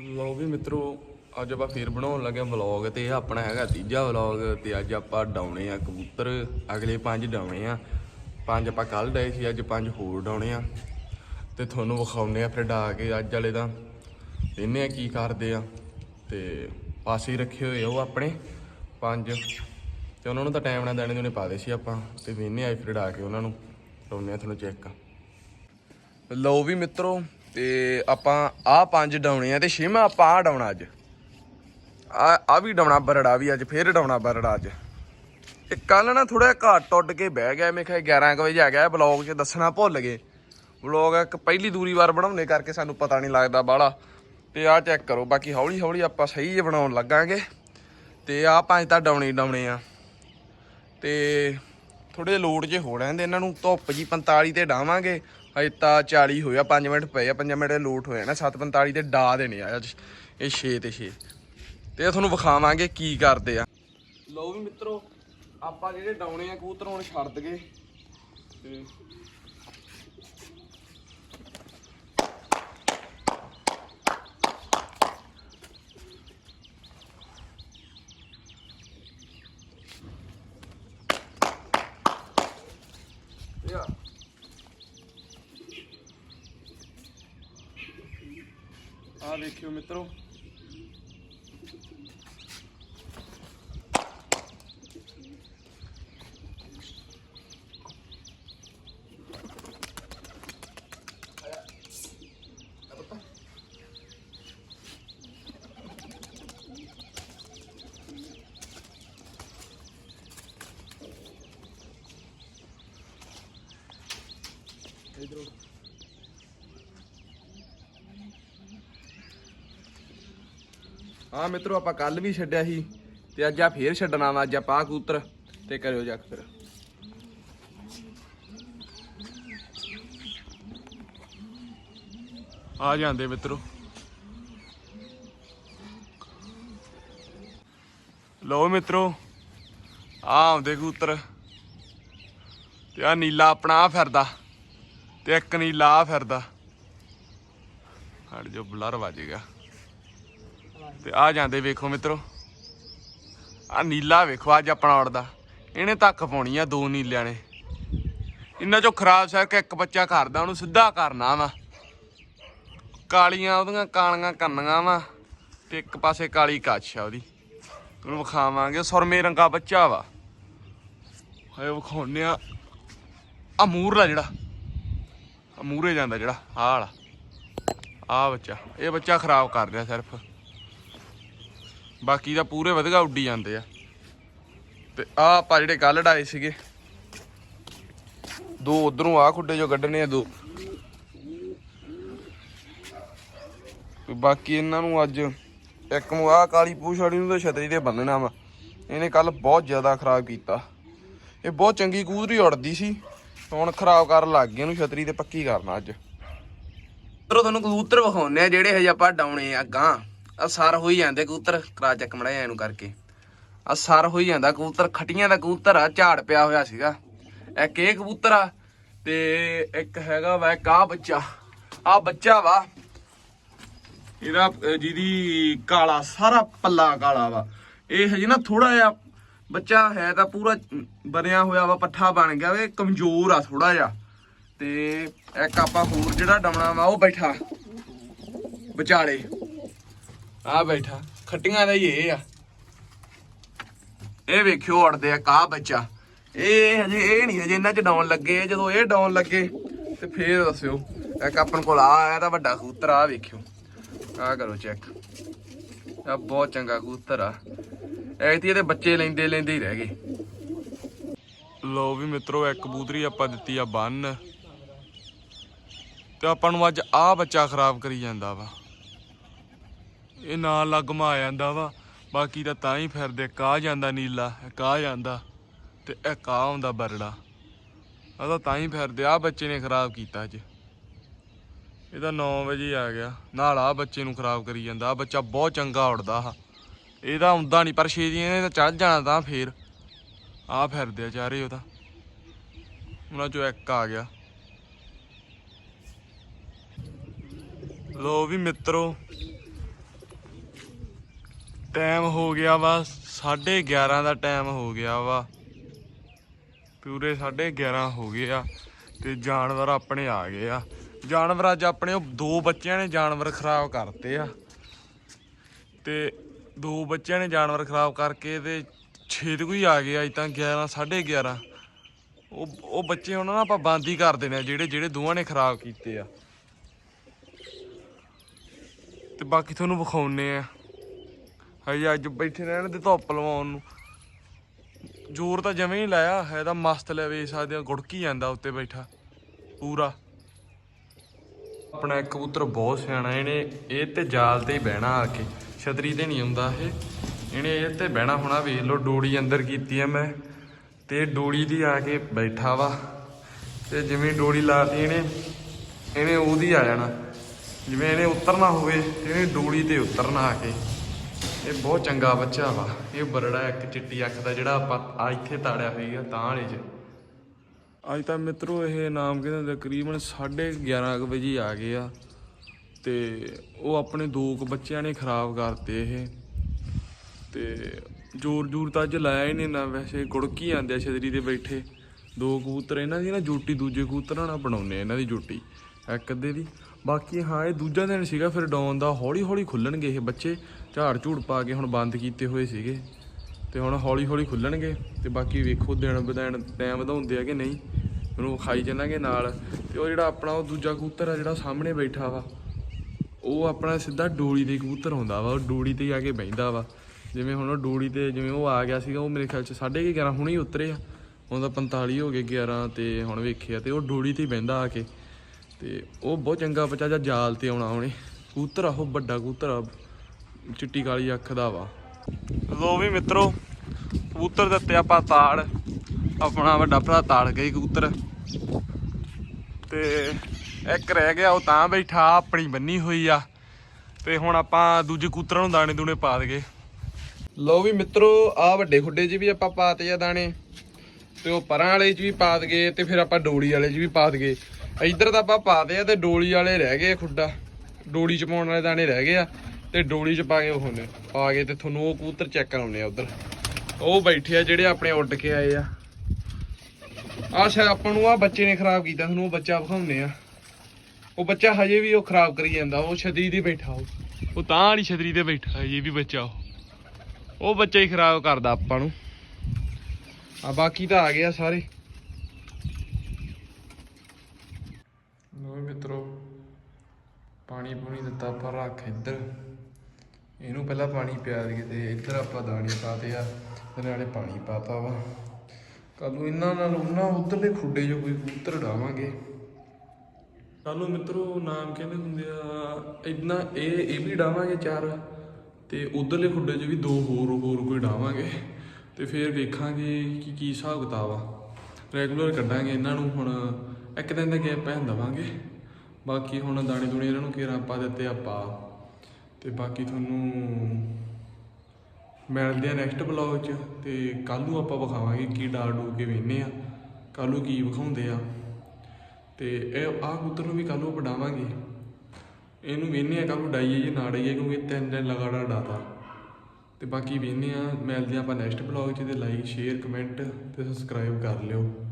ਲਓ ਵੀ ਮਿੱਤਰੋ, ਅੱਜ ਆਪਾਂ ਫੇਰ ਬਣਾਉਣ ਲੱਗੇ ਵਲੌਗ ਤੇ, ਇਹ ਆਪਣਾ ਹੈਗਾ ਤੀਜਾ ਵਲੌਗ ਤੇ ਅੱਜ ਆਪਾਂ ਡਾਉਣੇ ਆ ਕਬੂਤਰ। ਅਗਲੇ ਪੰਜ ਡਾਉਣੇ ਆ। ਪੰਜ ਆਪਾਂ ਕੱਲ ਡਾਏ ਸੀ, ਅੱਜ ਪੰਜ ਹੋਰ ਡਾਉਣੇ ਆ। ਤੇ ਤੁਹਾਨੂੰ ਵਿਖਾਉਣੇ ਆ ਫਿਰ ਡਾ ਕੇ ਅੱਜ ਵਾਲੇ ਦਾ। ਇਹਨੇ ਆ ਕੀ ਕਰਦੇ ਆ। ਤੇ ਪਾਸੇ ਰੱਖੇ ਹੋਏ ਆ ਉਹ ਆਪਣੇ, ਪੰਜ। ਤੇ ਉਹਨਾਂ ਨੂੰ ਤਾਂ ਟਾਈਮ ਨਾਲ ਦੇਣੇ ਦੇਣੇ ਪਾ ਦੇ ਸੀ ਆਪਾਂ। ਤੇ ਵੇਨੇ ਆਏ ਫਿਰ ਡਾ ਕੇ ਉਹਨਾਂ ਨੂੰ। ਲਾਉਣੇ ਆ ਤੁਹਾਨੂੰ ਚੈੱਕ ਲਓ ਵੀ ਮਿੱਤਰੋ ਤੇ ਆਪਾਂ ਆਹ ਪੰਜ ਡਾਉਣੇ ਆ ਤੇ ਛੇਵਾਂ ਆਪਾਂ ਆਹ ਡਾਉਣਾ ਅੱਜ। ਆ ਆ ਵੀ ਡਾਉਣਾ ਬਰੜਾ ਵੀ ਅੱਜ, ਫੇਰ ਡਾਉਣਾ ਬਰੜਾ ਅੱਜ। ਇਹ ਕੱਲ ਨਾ ਥੋੜਾ ਘਾਟ ਟੁੱਟ ਕੇ ਬਹਿ ਗਿਆ, ਮੈਂ ਕਿਹਾ 11 ਕੁ ਵਜੇ ਆ ਗਿਆ ਬਲੌਗ 'ਚ ਦੱਸਣਾ ਭੁੱਲ ਗਏ। ਬਲੌਗ ਇੱਕ ਪਹਿਲੀ ਦੂਰੀ ਵਾਰ ਬਣਾਉਣੇ ਕਰਕੇ ਸਾਨੂੰ ਪਤਾ ਨਹੀਂ ਲੱਗਦਾ ਬਾਹਲਾ। ਤੇ ਆਹ ਚੈੱਕ ਕਰੋ, ਬਾਕੀ ਹੌਲੀ ਹੌਲੀ ਆਪਾਂ ਸਹੀ ਜਿਹਾ ਬਣਾਉਣ ਲੱਗਾਂਗੇ। ਤੇ ਆਹ ਪੰਜ ਤਾਂ ਡਾਉਣੇ ਡਾਉਣੇ ਆ। ਤੇ ਥੋੜੇ ਲੋਡ ਜੇ ਹੋ ਰਹਿੰਦੇ, ਇਹਨਾਂ ਨੂੰ ਧੁੱਪ ਜੀ 45 ਤੇ ਡਾਵਾਂਗੇ। ਹਜੇ ਤਾਂ 40 ਹੋਇਆ 5 ਮਿੰਟ ਪਏ ਆ 5 ਮਿੰਟ ਦੇ ਲੋਡ ਹੋਇਆ ਨਾ 7:45 ਤੇ ਡਾ ਦੇਣੇ ਆ ਅੱਜ। ਇਹ 6 ਤੇ 6 ਤੇ ਤੁਹਾਨੂੰ ਵਿਖਾਵਾਂਗੇ ਕੀ ਕਰਦੇ ਆ। ਲਓ ਵੀ ਮਿੱਤਰੋ, ਆਪਾਂ ਜਿਹੜੇ ਡਾਉਣੇ ਆ ਕਬੂਤਰ ਹੁਣ ਛੱਡ ਦਗੇ ਤੇ ਯਾ ਆ ਵੇਖਿਓ ਮਿੱਤਰੋ ਹਾਂ ਮਿੱਤਰੋ, ਆਪਾਂ ਕੱਲ ਵੀ ਛੱਡਿਆ ਸੀ ਤੇ ਅੱਜ ਆ ਫੇਰ ਛੱਡਣਾ ਵਾ, ਅੱਜ ਆਪਾਂ ਆਹ ਕੂਤਰ ਤੇ ਕਰਿਓ ਜੱਕ ਫਿਰ ਆ ਜਾਂਦੇ ਮਿੱਤਰੋ। ਲਓ ਮਿੱਤਰੋ ਆ ਆਉਂਦੇ ਕੂਤਰ ਤੇ ਆ ਨੀਲਾ ਆਪਣਾ ਆ ਫਿਰਦਾ ਤੇ ਇੱਕ ਨੀਲਾ ਆ ਫਿਰਦਾ। ਹਟ ਜੋ ਬਲਰ ਵੱਜ ਤੇ ਆ ਜਾਂਦੇ ਵੇਖੋ ਮਿੱਤਰੋ। ਆ ਨੀਲਾ ਵੇਖੋ ਅੱਜ ਆਪਣਾ ਉੜਦਾ। ਇਹਨੇ ਧੱਕ ਪਾਉਣੀ ਆ ਦੋ ਨੀਲਿਆਂ ਨੇ। ਇਹਨਾਂ ਚੋਂ ਖਰਾਬ ਸਰ ਇੱਕ ਬੱਚਾ ਕਰਦਾ, ਉਹਨੂੰ ਸਿੱਧਾ ਕਰਨਾ ਵਾ। ਕਾਲੀਆਂ ਉਹਦੀਆਂ ਕਾਲੀਆਂ ਕੰਨੀਆਂ ਵਾ ਤੇ ਇੱਕ ਪਾਸੇ ਕਾਲੀ ਕੱਛ ਆ ਉਹਦੀ। ਉਹਨੂੰ ਵਿਖਾਵਾਂਗੇ ਸੁਰਮੇ ਰੰਗਾ ਬੱਚਾ ਵਾ। ਹਾਏ ਵਿਖਾਉਨੇ ਆ। ਆ ਮੂਰਲਾ ਜਿਹੜਾ। ਆ ਮੂਰੇ ਜਾਂਦਾ ਜਿਹੜਾ, ਆਹ ਵਾਲਾ। ਆ ਬੱਚਾ, ਇਹ ਬੱਚਾ ਖਰਾਬ ਕਰ ਰਿਹਾ ਸਿਰਫ। ਬਾਕੀ ਤਾਂ ਪੂਰੇ ਵਧੀਆ ਉੱਡੀ ਜਾਂਦੇ ਆ। ਤੇ ਆ ਆਪਾਂ ਜਿਹੜੇ ਕੱਲ ਡਾਏ ਸੀਗੇ, ਦੋ ਉਧਰੋਂ ਆ ਖੁੱਡੇ ਜੋ ਕੱਢਣੇ ਆ ਦੋ। ਬਾਕੀ ਇਹਨਾਂ ਨੂੰ ਅੱਜ ਇੱਕ ਨੂੰ ਆ ਕਾਲੀ ਪੂਛ ਵਾਲੀ ਨੂੰ ਤਾਂ ਛਤਰੀ ਤੇ ਬੰਨਣਾ ਵਾ। ਇਹਨੇ ਕੱਲ ਬਹੁਤ ਜ਼ਿਆਦਾ ਖਰਾਬ ਕੀਤਾ। ਇਹ ਬਹੁਤ ਚੰਗੀ ਕੂਦਰੀ ਉੜਦੀ ਸੀ। ਹੁਣ ਖਰਾਬ ਕਰਨ ਲੱਗ ਗਏ, ਇਹਨੂੰ ਛਤਰੀ ਤੇ ਪੱਕੀ ਕਰਨਾ ਅੱਜ। ਤਰੋ ਤੁਹਾਨੂੰ ਕਬੂਤਰ ਵਿਖਾਉਨੇ ਆ ਜਿਹੜੇ ਹਜੇ ਆਪਾਂ ਡਾਉਣੇ ਆ ਗਾਂ ਆ ਸਰ ਹੋਈ ਜਾਂਦੇ ਕਬੂਤਰ, ਕਰਾ ਚੱਕ ਮੜਿਆ ਇਹਨੂੰ ਕਰਕੇ। ਆ ਸਰ ਹੋਈ ਜਾਂਦਾ ਕਬੂਤਰ, ਖਟੀਆਂ ਦਾ ਕਬੂਤਰ ਆ, ਝਾੜ ਪਿਆ ਹੋਇਆ ਸੀਗਾ। ਇੱਕ ਇਹ ਕਬੂਤਰ ਆ ਤੇ ਇੱਕ ਹੈਗਾ ਵਾ, ਇੱਕ ਆਹ ਬੱਚਾ। ਆ ਬੱਚਾ ਵਾ, ਇਹਦਾ ਜਿਹਦੀ ਕਾਲਾ, ਸਾਰਾ ਪੱਲਾ ਕਾਲਾ ਵਾ। ਇਹ ਹਜੇ ਨਾ ਥੋੜਾ ਜਿਹਾ ਬੱਚਾ ਹੈ ਤਾਂ ਪੂਰਾ ਬਣਿਆ ਹੋਇਆ ਵਾ, ਪੱਠਾ ਬਣ ਗਿਆ ਵੇ ਕਮਜ਼ੋਰ ਆ ਥੋੜਾ ਜਿਹਾ। ਤੇ ਇੱਕ ਆਪਾਂ ਹੋਰ ਜਿਹੜਾ ਡਮਣਾ ਵਾ, ਉਹ ਬੈਠਾ, ਵਿਚਾਲੇ। ਆ ਬੈਠਾ ਖੱਟੀਆਂ ਦਾ ਹੀ ਇਹ ਆ। ਇਹ ਵੇਖਿਓ ਉੜਦੇ ਆ ਕਾ ਬੱਚਾ। ਇਹ ਹਜੇ ਇਹ ਨਹੀਂ ਹਜੇ ਇਹਨਾਂ ਚ ਡਾਉਣ ਲੱਗੇ ਜਦੋਂ ਇਹ ਡਾਉਣ ਲੱਗੇ ਤੇ ਫੇਰ ਦੱਸਿਓ। ਇੱਕ ਆਪਣ ਕੋਲ ਆ ਆਇਆ ਤਾਂ ਵੱਡਾ ਕਬੂਤਰ ਆ ਵੇਖਿਓ। ਆ ਕਰੋ ਚੈੱਕ ਆ ਬਹੁਤ ਚੰਗਾ ਕਬੂਤਰ ਆ। ਐਤੀ ਇਹਦੇ ਬੱਚੇ ਲੈਂਦੇ ਲੈਂਦੇ ਹੀ ਰਹਿ ਗਏ। ਲੋ ਵੀ ਮਿੱਤਰੋ ਇੱਕ ਕਬੂਤਰੀ ਆਪਾਂ ਦਿੱਤੀ ਆ ਬੰਨ। ਤੇ ਆਪਾਂ ਨੂੰ ਅੱਜ ਆ ਬੱਚਾ ਖਰਾਬ ਕਰੀ ਜਾਂਦਾ ਵਾ। ਇਹ ਨਾਲ ਲੱਗਮਾ ਆ ਜਾਂਦਾ ਵਾ। ਬਾਕੀ ਤਾਂ ਤਾਂ ਹੀ ਫਿਰਦੇ ਕਾ ਜਾਂਦਾ ਨੀਲਾ ਕਾ ਜਾਂਦਾ ਤੇ ਇਹ ਕਾ ਆਉਂਦਾ ਬਰੜਾ। ਆ ਤਾਂ ਤਾਂ ਹੀ ਫਿਰਦੇ ਆ ਬੱਚੇ ਨੇ ਖਰਾਬ ਕੀਤਾ ਅੱਜ। ਇਹ ਤਾਂ 9 ਵਜੇ ਆ ਗਿਆ। ਨਾਲ ਆ ਬੱਚੇ ਨੂੰ ਖਰਾਬ ਕਰੀ ਜਾਂਦਾ ਆ ਬੱਚਾ ਬਹੁਤ ਚੰਗਾ ਉੜਦਾ ਆ ਇਹਦਾ ਆਉਂਦਾ ਨਹੀਂ, ਪਰ ਛੇਤੀ ਨੇ ਤਾਂ ਚੱਲ ਜਾਣਾ ਤਾਂ ਫੇਰ। ਆ ਫਿਰਦੇ ਆ ਚਾਰੇ ਉਹਦਾ ਉਹਨਾਂ ਚੋਂ ਇੱਕ ਆ ਗਿਆ। ਲੋ ਵੀ ਮਿੱਤਰੋ ਟਾਈਮ ਹੋ ਗਿਆ ਵਾ 11:30 ਦਾ ਟਾਈਮ ਹੋ ਗਿਆ ਵਾ। ਪੂਰੇ 11:30 ਹੋ ਗਏ ਆ ਤੇ ਜਾਨਵਰ ਆਪਣੇ ਆ ਗਏ ਆ। ਜਾਨਵਰ ਅੱਜ ਆਪਣੇ ਉਹ ਦੋ ਬੱਚਿਆਂ ਨੇ ਜਾਨਵਰ ਖਰਾਬ ਕਰਤੇ ਆ। ਤੇ ਦੋ ਬੱਚਿਆਂ ਨੇ ਜਾਨਵਰ ਖਰਾਬ ਕਰਕੇ ਤੇ ਛੇਦ ਕੋਈ ਆ ਗਏ ਅੱਜ ਤਾਂ 11 11:30 ਉਹ ਉਹ ਬੱਚੇ ਉਹਨਾਂ ਨਾਲ ਆਪਾਂ ਬੰਦ ਹੀ ਕਰ ਦੇਣੇ ਆ, ਜਿਹੜੇ ਜਿਹੜੇ ਦੋਵਾਂ ਨੇ ਖਰਾਬ ਕੀਤੇ ਆ। ਤੇ ਬਾਕੀ ਤੁਹਾਨੂੰ ਵਿਖਾਉਨੇ ਆ। ਹਜੇ ਅੱਜ ਬੈਠੇ ਰਹਿਣ ਦੇ ਧੁੱਪ ਲਵਾਉਣ ਨੂੰ। ਜ਼ੋਰ ਤਾਂ ਜਮੇ ਹੀ ਲਾਇਆ ਹੈ ਤਾਂ ਮਸਤ ਲੈ ਵੇ ਸਕਦੇ ਆ, ਗੁੜਕੀ ਜਾਂਦਾ ਉੱਤੇ ਬੈਠਾ, ਪੂਰਾ। ਆਪਣਾ ਇੱਕ ਕਬੂਤਰ ਬਹੁਤ ਸਿਆਣਾ, ਇਹਨੇ ਇਹ ਤੇ ਜਾਲ ਤੇ ਹੀ ਬਹਿਣਾ ਆ ਕੇ, ਛਤਰੀ ਤੇ ਨਹੀਂ ਆਉਂਦਾ ਇਹ। ਇਹਨੇ ਇਹ ਤੇ ਬਹਿਣਾ ਹੋਣਾ, ਵੇਖ ਲਓ, ਡੋੜੀ ਅੰਦਰ ਕੀਤੀ ਐ ਮੈਂ, ਤੇ ਡੋੜੀ ਦੀ ਆ ਕੇ ਬੈਠਾ ਵਾ। ਤੇ ਜਿਵੇਂ ਡੋੜੀ ਲਾਤੀ ਇਹਨੇ ਇਹਨੇ ਉਹਦੀ ਆ ਜਾਣਾ। ਜਿਵੇਂ ਇਹਨੇ ਉਤਰਨਾ ਹੋਵੇ, ਇਹਨੇ ਡੋੜੀ ਤੇ ਉਤਰਨਾ ਆ ਕੇ। ਇਹ ਬਹੁਤ ਚੰਗਾ ਬੱਚਾ ਵਾ। ਇਹ ਬਰੜਾ ਇੱਕ ਚਿੱਟੀ ਅੱਖ ਦਾ ਜਿਹੜਾ ਆਪਾਂ ਆ ਇੱਥੇ ਤਾੜਿਆ ਹੋਈ ਆ ਤਾਂ ਵਾਲੇ 'ਚ। ਅੱਜ ਤਾਂ ਮਿੱਤਰੋ ਇਹ ਨਾਮ ਕਹਿੰਦੇ ਤਕਰੀਬਨ 11:30 ਵਜੇ ਆ ਗਏ ਆ। ਤੇ ਉਹ ਆਪਣੇ ਦੋ ਕੁ ਬੱਚਿਆਂ ਨੇ ਖਰਾਬ ਕਰਤੇ ਇਹ। ਤੇ ਜੋਰ ਜੂਰ ਤਾਂ ਅੱਜ ਲਾਇਆ ਹੀ ਨਹੀਂ ਨਾ ਵੈਸੇ, ਗੁੜਕੀ ਜਾਂਦੇ ਆ ਛਤਰੀ ਤੇ ਬੈਠੇ। ਦੋ ਕਬੂਤਰ, ਇਹਨਾਂ ਦੀ ਨਾ ਜੋਟੀ ਦੂਜੇ ਕਬੂਤਰਾਂ ਨਾਲ ਬਣਾਉਨੇ ਆ, ਇਹਨਾਂ ਦੀ ਜੋਟੀ। ਇੱਕ ਅੱਧੇ ਦੀ ਬਾਕੀ ਹਾਂ, ਇਹ ਦੂਜਾ ਦਿਨ ਸੀਗਾ, ਫਿਰ ਡਾਉਨ ਦਾ ਹੌਲੀ ਹੌਲੀ ਖੁੱਲਣਗੇ ਇਹ ਬੱਚੇ। ਝਾੜ ਝੂੜ ਪਾ ਕੇ ਹੁਣ ਬੰਦ ਕੀਤੇ ਹੋਏ ਸੀਗੇ। ਤੇ ਹੁਣ ਹੌਲੀ ਹੌਲੀ ਖੁੱਲਣਗੇ। ਤੇ ਬਾਕੀ ਵੇਖੋ ਦਿਨ ਬਦੈਣ ਟਾਈਮ ਵਧਾਉਂਦੇ ਆ ਕਿ ਨਹੀਂ। ਉਹਨੂੰ ਖਾਈ ਚੱਲਾਂਗੇ ਨਾਲ। ਤੇ ਉਹ ਜਿਹੜਾ ਆਪਣਾ, ਉਹ ਦੂਜਾ ਕਬੂਤਰ ਆ ਜਿਹੜਾ ਸਾਹਮਣੇ ਬੈਠਾ ਵਾ, ਉਹ ਆਪਣਾ ਸਿੱਧਾ ਡੋਲੀ ਦੇ ਕਬੂਤਰ ਹੁੰਦਾ ਵਾ। ਉਹ ਡੋਲੀ ਤੇ ਆ ਕੇ ਬਹਿੰਦਾ ਵਾ। ਜਿਵੇਂ ਹੁਣ ਉਹ ਡੋਲੀ ਤੇ ਜਿਵੇਂ ਉਹ ਆ ਗਿਆ ਸੀਗਾ, ਉਹ ਮੇਰੇ ਖਿਆਲ ਚ 11:30 ਹੁਣੇ ਹੀ ਉਤਰੇ ਆ ਹੁਣ ਤਾਂ 45 ਹੋ ਗਏ 11 ਤੇ ਹੁਣ ਵੇਖਿਆ ਤੇ ਉਹ ਡੋਲੀ ਤੇ ਹੀ ਬਹਿੰਦਾ ਆ ਕੇ। ਤੇ ਉਹ ਬਹੁਤ ਚੰਗਾ ਬੱਚਾ ਜਾਂ ਜਾਲ ਤੇ ਆਉਣਾ ਉਹਨੇ। ਕਬੂਤਰ ਆ ਉਹ ਵੱਡਾ ਕਬੂਤਰ ਆ। ਚਿੱਟੀ ਕਾਲੀ ਅੱਖ ਦਾ ਵਾ। ਲੋ ਵੀ ਮਿੱਤਰੋ ਕਬੂਤਰ ਦਿੱਤੇ ਆਪਾਂ ਤਾੜ ਆਪਣਾ ਵੱਡਾ ਭਰਾ ਤਾੜ ਗਈ ਕਬੂਤਰ। ਤੇ ਇੱਕ ਰਹਿ ਗਿਆ ਉਹ ਤਾਂ ਬੈਠਾ ਆਪਣੀ ਬੰਨੀ ਹੋਈ ਆ। ਤੇ ਹੁਣ ਆਪਾਂ ਦੂਜੇ ਕਬੂਤਰਾਂ ਨੂੰ ਦਾਣੇ ਦੂਣੇ ਪਾ ਦਗੇ ਲੋ ਵੀ ਮਿੱਤਰੋ ਆ ਵੱਡੇ ਖੁੱਡੇ 'ਚ ਵੀ ਆਪਾਂ ਪਾਤੇ ਆ ਦਾਣੇ। ਤੇ ਉਹ ਪਰਾਂ ਵਾਲੇ 'ਚ ਵੀ ਪਾ ਦਗੇ ਤੇ ਫਿਰ ਆਪਾਂ ਡੋਲੀ ਵਾਲੇ 'ਚ ਵੀ ਪਾ ਦਗੇ ਇੱਧਰ ਤਾਂ ਆਪਾਂ ਪਾਦੇ ਆ ਤੇ ਡੋਲੀ ਵਾਲੇ ਰਹਿ ਗਏ ਖੁੱਡਾ। ਡੋਲੀ 'ਚ ਪਾਉਣ ਵਾਲੇ ਦਾਣੇ ਰਹਿ ਗਏ ਆ ਤੇ ਡੋਲੀ 'ਚ ਪਾ ਕੇ ਉਹ ਹੁੰਦੇ ਪਾ ਕੇ ਤੇ ਤੁਹਾਨੂੰ ਉਹ ਕਬੂਤਰ ਚੈੱਕ ਕਰਾਉਣੇ ਆ ਉਧਰ। ਉਹ ਬੈਠੇ ਆ ਜਿਹੜੇ ਆਪਣੇ ਉੱਡ ਕੇ ਆਏ ਆ। ਆ ਸ਼ਾਇਦ ਆਪਾਂ ਨੂੰ ਆ ਬੱਚੇ ਨੇ ਖਰਾਬ ਕੀਤਾ, ਤੁਹਾਨੂੰ ਉਹ ਬੱਚਾ ਵਿਖਾਉਂਦੇ ਆ। ਉਹ ਬੱਚਾ ਹਜੇ ਵੀ ਉਹ ਖਰਾਬ ਕਰੀ ਜਾਂਦਾ, ਉਹ ਛਤਰੀ ਤੇ ਬੈਠਾ ਉਹ। ਉਹ ਤਾਂ ਵਾਲੀ ਛਤਰੀ ਤੇ ਬੈਠਾ, ਹਜੇ ਵੀ ਬੱਚਾ ਉਹ। ਉਹ ਬੱਚਾ ਹੀ ਖਰਾਬ ਕਰਦਾ ਆਪਾਂ ਨੂੰ। ਆ ਬਾਕੀ ਤਾਂ ਆ ਗਿਆ ਸਾਰੇ ਲੋ ਮਿੱਤਰੋ ਪਾਣੀ ਪੂਣੀ ਦਿੱਤਾ ਆਪਾਂ ਰੱਖ ਇੱਧਰ। ਇਹਨੂੰ ਪਹਿਲਾਂ ਪਾਣੀ ਪਿਆ ਦੇ ਤੇ ਇੱਧਰ ਆਪਾਂ ਦਾਣੇ ਪਾਤੇ ਆ ਤੇ ਨਾਲੇ ਪਾਣੀ ਪਾਤਾ ਵਾ। ਕੱਲ ਨੂੰ ਇਹਨਾਂ ਨਾਲ ਉਹਨਾਂ ਉਧਰਲੇ ਖੁੱਡੇ 'ਚ ਕੋਈ ਕਬੂਤਰ ਡਾਵਾਂਗੇ ਕੱਲ ਨੂੰ ਮਿੱਤਰੋ ਨਾਮ ਕਹਿੰਦੇ ਹੁੰਦੇ ਆ ਇਦਾਂ ਇਹ ਇਹ ਵੀ ਡਾਵਾਂਗੇ ਚਾਰ ਤੇ ਉਧਰਲੇ ਖੁੱਡੇ 'ਚ ਵੀ ਦੋ ਹੋਰ ਹੋਰ ਕੋਈ ਡਾਵਾਂਗੇ ਤੇ ਫਿਰ ਵੇਖਾਂਗੇ ਕਿ ਕੀ ਹਿਸਾਬ ਕਿਤਾਬ ਆ। ਰੈਗੂਲਰ ਕੱਢਾਂਗੇ ਇਹਨਾਂ ਨੂੰ ਹੁਣ, ਇੱਕ ਦਿਨ ਦਾ ਗੈਪ ਪੈਣ ਦਵਾਂਗੇ। ਬਾਕੀ ਹੁਣ ਦਾਣੇ ਦੂਣੇ ਇਹਨਾਂ ਨੂੰ ਕੇਰਾ ਪਾ ਦਿੱਤੇ ਆਪਾਂ। ਤੇ ਬਾਕੀ ਤੁਹਾਨੂੰ ਮਿਲਦੇ ਆ ਨੈਕਸਟ ਬਲੌਗ 'ਚ ਤੇ ਕੱਲ ਨੂੰ ਆਪਾਂ ਵਿਖਾਵਾਂਗੇ ਕੀ ਡਾਲ ਡੂ ਕੇ ਵੇਨੇ ਆ ਕੱਲ ਨੂੰ ਕੀ ਵਿਖਾਉਂਦੇ ਆ। ਤੇ ਇਹ ਆਹ ਕਬੂਤਰ ਨੂੰ ਵੀ ਕੱਲ ਨੂੰ ਪੜਾਵਾਂਗੇ ਇਹਨੂੰ ਵੇਨੇ ਆ ਕੱਲ ਨੂੰ ਡਾਈਏ ਜੇ, ਨਾ ਡਾਈਏ ਕਿਉਂਕਿ ਇਹ ਤਿੰਨ ਦਿਨ ਲਗਾਤਾਰ ਡਾਤਾ। ਤੇ ਬਾਕੀ ਵੇਨੇ ਆ, ਮਿਲਦੇ ਆ ਆਪਾਂ ਨੈਕਸਟ ਬਲੌਗ 'ਚ ਤੇ ਲਾਈਕ ਸ਼ੇਅਰ ਕਮੈਂਟ ਤੇ ਸਬਸਕ੍ਰਾਈਬ ਕਰ ਲਿਓ।